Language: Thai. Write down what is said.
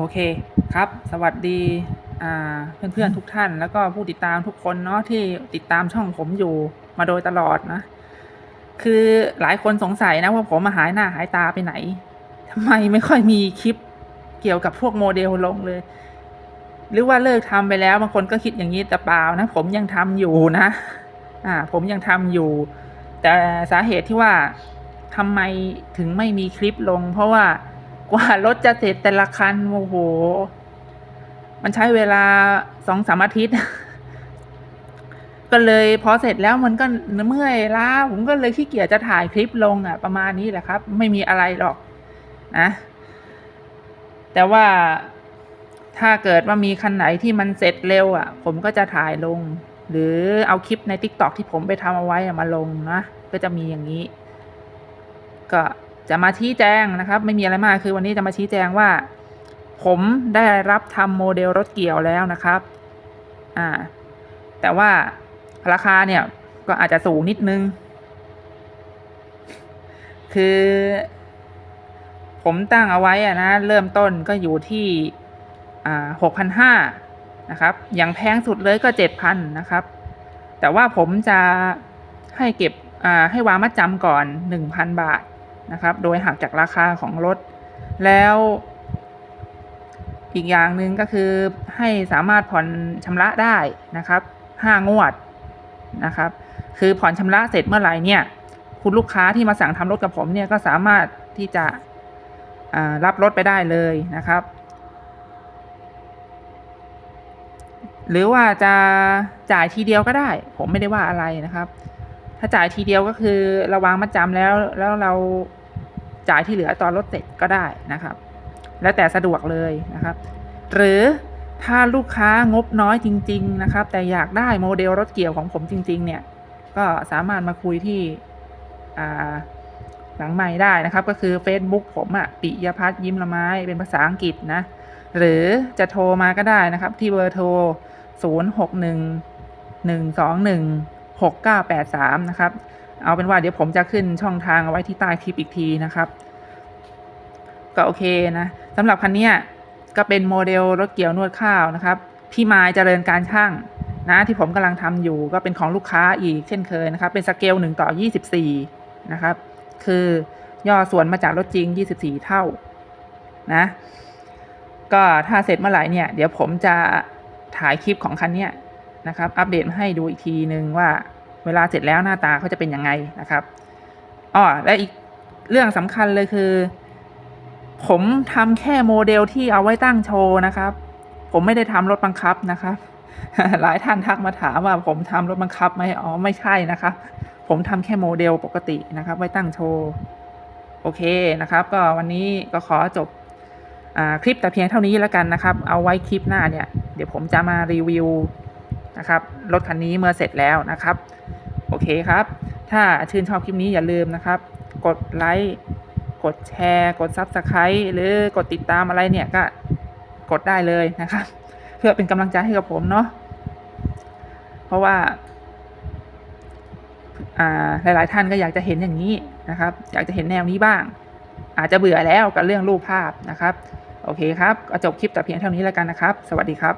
โอเคครับ สวัสดีเพื่อนๆทุกท่าน แล้วก็ผู้ติดตามทุกคนเนาะที่ติดตามช่องผมอยู่มาโดยตลอดนะ คือหลายคนสงสัยนะว่าผมมาหายหน้าหายตาไปไหนทำไมไม่ค่อยมีคลิปเกี่ยวกับพวกโมเดลลงเลย หรือว่าเลิกทำไปแล้วบางคนก็คิดอย่างนี้แต่เปล่านะ ผมยังทำอยู่นะ อ่า ผมยังทำอยู่ แต่สาเหตุที่ว่าทำไมถึงไม่มีคลิปลง เพราะว่า กว่ารถจะเสร็จแต่ละคันโอ้โห มันใช้เวลาสองสามอาทิตย์ ก็เลยพอเสร็จแล้วมันก็เมื่อยล้าผมก็เลยขี้เกียจจะถ่ายคลิปลงอะ ประมาณนี้แหละครับ ไม่มีอะไรหรอกนะแต่ว่าถ้าเกิดว่ามีคันไหนที่มันเสร็จเร็วอะ ผมก็จะถ่ายลง หรือเอาคลิปใน t ิ k t o k ที่ผมไปทำเอาไว้มาลงนะ ก็จะมีอย่างนี้ ก็ จะมาชี้แจงนะครับ ไม่มีอะไรมากคือวันนี้จะมาชี้แจงว่า ผมได้รับทำโมเดลรถเกี่ยวแล้วนะครับอ่าแต่ว่าราคาเนี่ยก็อาจจะสูงนิดนึง คือ ผมตั้งเอาไว้อะนะเริ่มต้นก็อยู่ที่หกพันห้านะครับ อย่างแพงสุดเลยก็เจ็ดพันนะครับ แต่ว่าผมจะให้เก็บให้วางมัดจำก่อนหนึ่งพันบาท นะครับ โดยหักจากราคาของรถ แล้วอีกอย่างหนึ่งก็คือให้สามารถผ่อนชำระได้นะครับห้างวดนะครับ คือผ่อนชำระเสร็จเมื่อไหร่เนี่ยคุณลูกค้าที่มาสั่งทำรถกับผมเนี่ยก็สามารถที่จะรับรถไปได้เลยนะครับ หรือว่าจะจ่ายทีเดียวก็ได้ ผมไม่ได้ว่าอะไรนะครับ ถ้าจ่ายทีเดียวก็คือเราวางมัดจำแล้วแล้วเรา จ่ายที่เหลือตอนรถเสร็จก็ได้นะครับ แล้วแต่สะดวกเลยนะครับ หรือถ้าลูกค้างบน้อยจริง ๆ นะครับ แต่อยากได้โมเดลรถเกี่ยวของผมจริง ๆ เนี่ย ก็สามารถมาคุยที่หลังใหม่ได้นะครับ ก็คือ Facebook ผมอะปิยพัฒน์ยิ้มละไม้เป็นภาษาอังกฤษนะ หรือจะโทรมาก็ได้นะครับ ที่เบอร์โทร 0 6 1 1 2 1 6 9 8 3 นะครับ เอาเป็นว่าเดี๋ยวผมจะขึ้นช่องทางเอาไว้ที่ใต้คลิปอีกทีนะครับ ก็โอเคนะสำหรับคันนี้ก็เป็นโมเดลรถเกี่ยวนวดข้าวนะครับ พี่มายเจริญการช่างนะที่ผมกำลังทำอยู่ก็เป็นของลูกค้าอีกเช่นเคยนะครับ เป็นสเกลหนึ่งต่อ 24 นะครับ คือย่อส่วนมาจากรถจริง 24 เท่านะก็ถ้าเสร็จเมื่อไหร่เนี่ย เดี๋ยวผมจะถ่ายคลิปของคันเนี้ยนะครับ อัปเดตมาให้ดูอีกทีนึงว่า เวลาเสร็จแล้วหน้าตาเขาจะเป็นยังไงนะครับอ้อและอีกเรื่องสำคัญเลยคือ ผมทำแค่โมเดลที่เอาไว้ตั้งโชว์นะครับ ผมไม่ได้ทำรถบังคับนะครับ หลายท่านทักมาถามว่าผมทำรถบังคับไหมอ๋อไม่ใช่นะครับ ผมทำแค่โมเดลปกตินะครับ ไว้ตั้งโชว์โอเคนะครับ ก็วันนี้ก็ขอจบอคลิปแต่เพียงเท่านี้แล้วกันนะครับ เอาไว้คลิปหน้าเนี่ย เดี๋ยวผมจะมารีวิวนะครับรถคันนี้เมื่อเสร็จแล้วนะครับ โอเคครับ ถ้าชื่นชอบคลิปนี้อย่าลืมนะครับ กดไลค์ กดแชร์ กด Subscribe หรือกดติดตามอะไรเนี่ยก็กดได้เลยนะครับ เพื่อเป็นกำลังใจให้กับผมเนาะ เพราะว่าหลาย ๆ ท่านก็อยากจะเห็นอย่างนี้นะครับ อยากจะเห็นแนวนี้บ้าง อาจจะเบื่อแล้วกับเรื่องรูปภาพนะครับ โอเคครับก็จบคลิปแต่เพียงเท่านี้แล้วกันนะครับ สวัสดีครับ